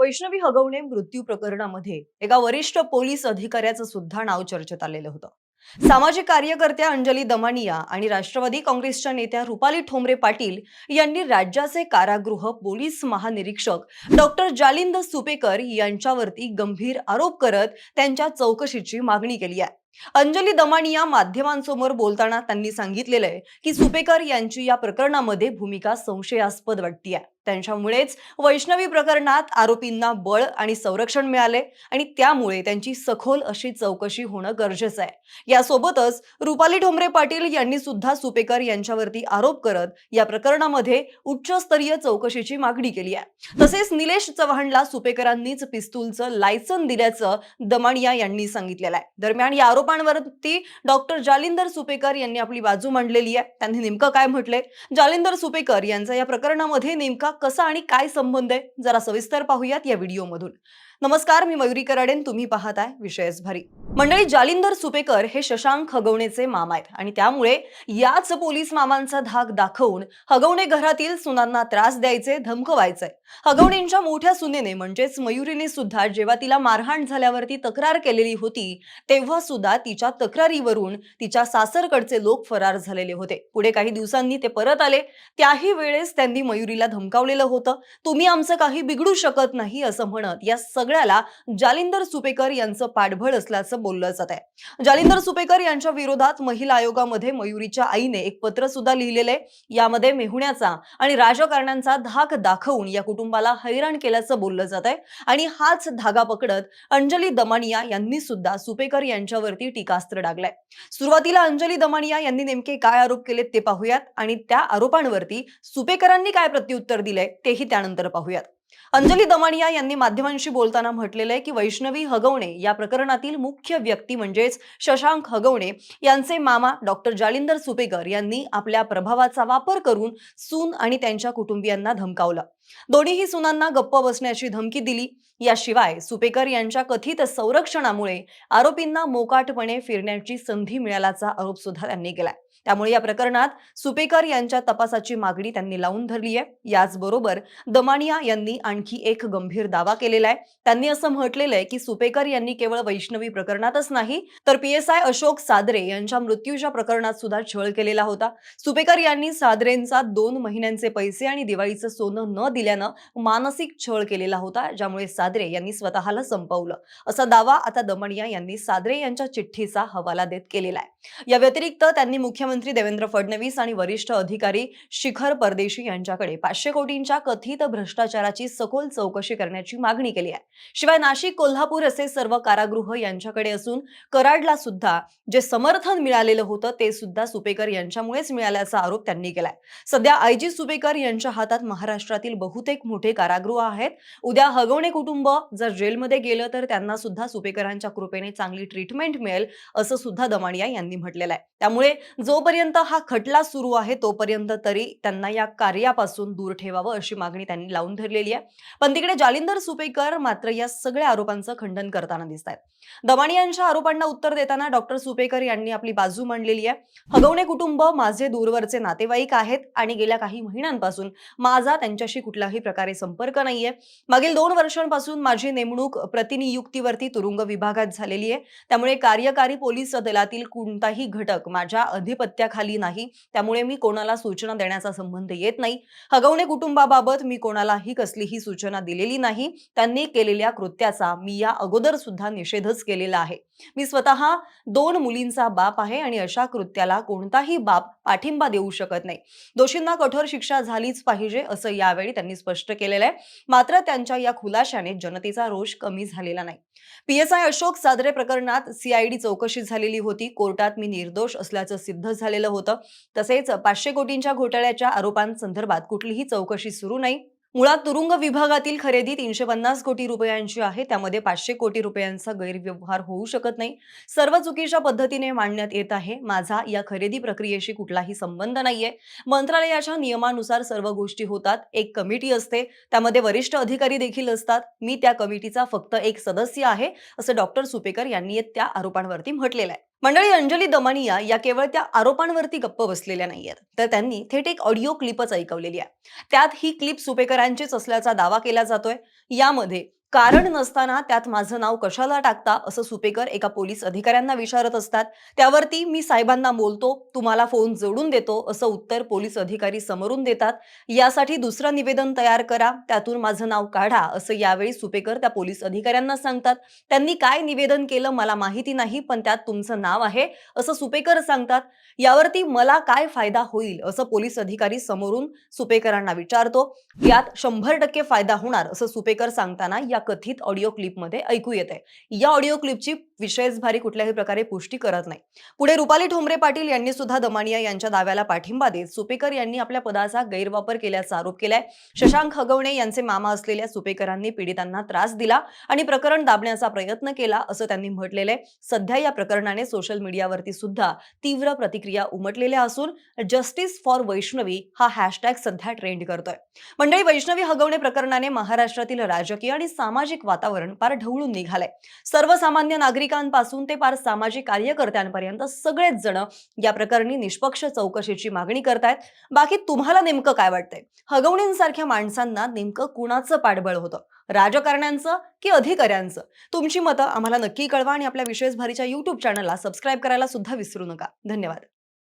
वैष्णवी हगवणे मृत्यू प्रकरणामध्ये एका वरिष्ठ पोलीस अधिकाऱ्याचं सुद्धा नाव चर्चेत आलेलं होतं. सामाजिक कार्यकर्त्या अंजली दमानिया आणि राष्ट्रवादी काँग्रेसच्या नेत्या रुपाली ठोंबरे पाटील यांनी राज्याचे कारागृह पोलीस महानिरीक्षक डॉक्टर जालिंद सुपेकर यांच्यावरती गंभीर आरोप करत त्यांच्या चौकशीची मागणी केली आहे. अंजली दमानिया माध्यमांसमोर बोलताना त्यांनी सांगितलेलं आहे की सुपेकर यांची या प्रकरणामध्ये भूमिका संशयास्पद वाटतीये. त्यांच्यामुळेच वैष्णवी प्रकरणात आरोपींना बळ आणि संरक्षण मिळाले आणि त्यामुळे त्यांची सखोल अशी चौकशी होणं गरजेचं आहे. यासोबतच रुपाली ठोंबरे पाटील यांनी सुद्धा सुपेकर यांच्यावरती आरोप करत या प्रकरणामध्ये उच्चस्तरीय चौकशीची मागणी केली आहे. तसेच निलेश चव्हाणला सुपेकरांनीच पिस्तूलचं लायसन दिल्याचं दमानिया यांनी सांगितलेलं आहे. दरम्यान या आरोपांवरती डॉक्टर जालिंदर सुपेकर यांनी आपली बाजू मांडलेली आहे. त्यांनी नेमकं काय म्हटलंय जालिंदर सुपेकर यांचा या प्रकरणामध्ये नेमका कसा आणि काय संबंध आहे जरा सविस्तर पाहूयात या व्हिडिओमधून. नमस्कार मी मयुरी कराडेन तुम्ही पाहताय विषयच भारी मंडळी जालिंदर सुपेकर हे शशांक हगवणेचे मामा आहेत आणि त्यामुळे याच पोलीस मामांचा धाक दाखवून हगवणे घरातील सुनांना त्रास द्यायचे धमकवायचे. हगवणेंच्या मोठ्या सुनेने म्हणजेच मयुरीने सुद्धा जेव्हा तिला मारहाण झाल्यावरती तक्रार केलेली होती तेव्हा सुद्धा तिच्या तक्रारीवरून तिच्या सासरकडचे लोक फरार झालेले होते. पुढे काही दिवसांनी ते परत आले. त्याही वेळेस त्यांनी मयुरीला धमकावलेलं होतं. तुम्ही आमचं काही बिघडू शकत नाही असं म्हणत. या सगळ्याला जालिंदर सुपेकर यांचं पाठबळ असल्याचं बोललं जात आहे जालिंदर सुपेकर यांच्या विरोधात महिला आयोगामध्ये मयुरीच्या आईने एक पत्र सुद्धा लिहिलेलं आहे यामध्ये मेहुण्याचा आणि राजकारण्यांचा धाक दाखवून या कुटुंबाला हैराण केल्याचं बोललं जात आहे आणि हाच धागा पकडत अंजली दमानिया यांनी सुद्धा सुपेकर यांच्यावरती टीकास्त्र डागलाय. सुरुवातीला अंजली दमानिया यांनी नेमके काय आरोप केलेत ते पाहूयात. आणि त्या आरोपांवरती सुपेकरांनी काय प्रत्युत्तर दिलंय तेही त्यानंतर पाहूयात. अंजली दमानिया यांनी माध्यमांशी बोलताना म्हटलेलं आहे की वैष्णवी हगवणे या प्रकरणातील मुख्य व्यक्ती म्हणजेच शशांक हगवणे यांचे मामा डॉक्टर जालिंदर सुपेकर यांनी आपल्या प्रभावाचा वापर करून सून आणि त्यांच्या कुटुंबियांना धमकावलं. दोन्हीही सुनांना गप्प बसण्याची धमकी दिली. याशिवाय सुपेकर यांच्या कथित संरक्षणामुळे आरोपींना मोकाटपणे फिरण्याची संधी मिळाल्याचा आरोप सुद्धा त्यांनी केलाय. त्यामुळे या प्रकरणात सुपेकर यांच्या तपासाची मागणी त्यांनी लावून धरली आहे. याचबरोबर दमानिया यांनी आणखी एक गंभीर दावा केलेला आहे. त्यांनी असं म्हटलेलं आहे की सुपेकर यांनी केवळ वैष्णवी प्रकरणातच नाही तर P S I Ashok Sadare यांच्या मृत्यूच्या प्रकरणात सुद्धा छळ केलेला होता. सुपेकर यांनी सादरेंचा दोन महिन्यांचे पैसे आणि दिवाळीचं सोनं न दिल्यानं मानसिक छळ केलेला होता ज्यामुळे सादरे यांनी स्वतःला संपवलं. असा दावा आता दमणिया यांनी सादरे यांच्या चिठ्ठीचा हवाला देत केलेला आहे. या व्यतिरिक्त त्यांनी मुख्यमंत्री देवेंद्र फडणवीस आणि वरिष्ठ अधिकारी शिखर परदेशी यांच्याकडे पाचशे कोटींच्या कथित भ्रष्टाचाराची सखोल चौकशी करण्याची मागणी केली आहे. शिवाय नाशिक कोल्हापूर असे सर्व कारागृह यांच्याकडे असून कराडला सुद्धा जे समर्थन मिळालेलं होतं ते सुद्धा सुपेकर यांच्यामुळेच मिळाल्याचा आरोप त्यांनी केलाय. सध्या आयजी सुपेकर यांच्या हातात महाराष्ट्रातील बहुतेक मोठे कारागृह आहेत. उद्या हगवणे कुटुंब जर जेलमध्ये गेलं तर त्यांना सुद्धा सुपेकरांच्या कृपेने चांगली ट्रीटमेंट मिळेल असं सुद्धा दमानिया यांनी म्हटलेलं आहे. त्यामुळे जोपर्यंत हा खटला सुरू आहे तोपर्यंत तरी त्यांना या कार्यापासून दूर ठेवावं अशी मागणी त्यांनी लावून धरलेली आहे. पण तिकडे जालिंदर सुपेकर मात्र या सगळ्या आरोपांचं खंडन करताना दिसत आहेत दमाणी यांच्या आरोपांना उत्तर देताना डॉक्टर सुपेकर यांनी आपली बाजू मांडलेली आहे. हगवणे कुटुंब माझे दूरवरचे नातेवाईक आहेत आणि गेल्या काही महिन्यांपासून माझा त्यांच्याशी कुठल्याही प्रकारे संपर्क नाहीये. मागील दोन वर्षांपासून माझी नेमणूक प्रतिनियुक्तीवरती तुरुंग विभागात झालेली आहे. त्यामुळे कार्यकारी पोलीस दलातील कोणताही घटक माझ्या अधिपती अधिपत्याखाली नाही. त्यामुळे मी कोणाला सूचना देण्याचा संबंध येत नाही. हगवणे कुटुंबाबाबत मी कोणालाही कसलीही सूचना दिलेली नाही. त्यांनी केलेल्या कृत्याचा मी या अगोदर सुद्धा निषेधच केलेला आहे. मी स्वतः दोन मुलींचा बाप आहे आणि अशा कृत्याला कोणताही बाप पाठिंबा देऊ शकत नाही. दोषींना कठोर शिक्षा झालीच पाहिजे असं यावेळी त्यांनी स्पष्ट केलेलं आहे. मात्र त्यांच्या या खुलाशाने जनतेचा रोष कमी झालेला नाही. पीएसआय अशोक सादरे प्रकरणात सीआयडी चौकशी झालेली होती. कोर्टात मी निर्दोष असल्याचं सिद्ध झालेलं होतं. तसेच पाचशे कोटींच्या घोटाळ्याच्या आरोपांसंदर्भात कुठलीही चौकशी सुरू नाही. मुळात तुरुंग विभागातील खरेदी तीनशे पन्नास कोटी रुपयांची आहे. त्यामध्ये पाचशे कोटी रुपयांचा गैरव्यवहार होऊ शकत नाही. सर्व चुकीच्या पद्धतीने मांडण्यात येत आहे. माझा या खरेदी प्रक्रियेशी कुठलाही संबंध नाहीये. मंत्रालयाच्या नियमानुसार सर्व गोष्टी होतात. एक कमिटी असते. त्यामध्ये वरिष्ठ अधिकारी देखील असतात. मी त्या कमिटीचा फक्त एक सदस्य आहे असं डॉक्टर सुपेकर यांनी त्या आरोपांवरती म्हटलेलं आहे. मंडळी अंजली दमानिया या केवळ त्या आरोपांवरती गप्प बसलेल्या नाहीयेत. तर त्यांनी थेट एक ऑडिओ क्लिपच ऐकवलेली आहे. त्यात ही क्लिप सुपेकरांचीच असल्याचा दावा केला जातोय. यामध्ये कारण नसताना त्यात माझं नाव कशाला टाकता असं सुपेकर एका पोलीस अधिकाऱ्यांना विचारत असतात. त्यावरती मी साहेबांना बोलतो तुम्हाला फोन जोडून देतो असं उत्तर पोलीस अधिकारी समोरून देतात. यासाठी दुसरं निवेदन तयार करा त्यातून माझं नाव काढा असं यावेळी सुपेकर त्या पोलीस अधिकाऱ्यांना सांगतात. त्यांनी काय निवेदन केलं मला माहिती नाही पण त्यात तुमचं नाव आहे असं सुपेकर सांगतात. यावरती मला काय फायदा होईल असं पोलीस अधिकारी समोरून सुपेकरांना विचारतो. यात शंभर टक्के फायदा होणार असं सुपेकर सांगताना या कथित ऑडिओ क्लिपमध्ये ऐकू येते या ऑडिओ क्लिपची विशेष भारी कुठल्याही प्रकारे पुष्टी करत नाही. पुढे रुपाली ठोंबरे पाटील यांनी सुद्धा दमानिया यांच्या दाव्याला पाठिंबा देत सुपेकर यांनी आपल्या पदाचा गैरवापर केल्याचा आरोप केलाय. शशांक हगवणे यांचे मामा असलेल्या सुपेकरांनी पीडितांना त्रास दिला आणि प्रकरण दाबण्याचा प्रयत्न केला असं त्यांनी म्हटलेलं आहे सध्या या प्रकरणाने सोशल मीडियावरती सुद्धा तीव्र प्रतिक्रिया उमटलेल्या असून जस्टिस फॉर वैष्णवी हा हॅशटॅग सध्या ट्रेंड करतोय. मंडळी वैष्णवी हगवणे प्रकरणाने महाराष्ट्रातील राजकीय आणि सामाजिक वातावरण फार ढवळून निघालंय. सर्वसामान्य नागरिक नागरिकांपासून ते पार सामाजिक कार्यकर्त्यांपर्यंत सगळेच जण या प्रकरणी निष्पक्ष चौकशीची मागणी करतायत. बाकी तुम्हाला नेमकं काय वाटतंय? हगवणींसारख्या माणसांना नेमकं कुणाचं पाठबळ होतं? राजकारण्यांचं की अधिकाऱ्यांचं? तुमची मतं आम्हाला नक्की कळवा आणि आपल्या विशेष भारीच्या युट्यूब चॅनलला सबस्क्राईब करायला सुद्धा विसरू नका. धन्यवाद.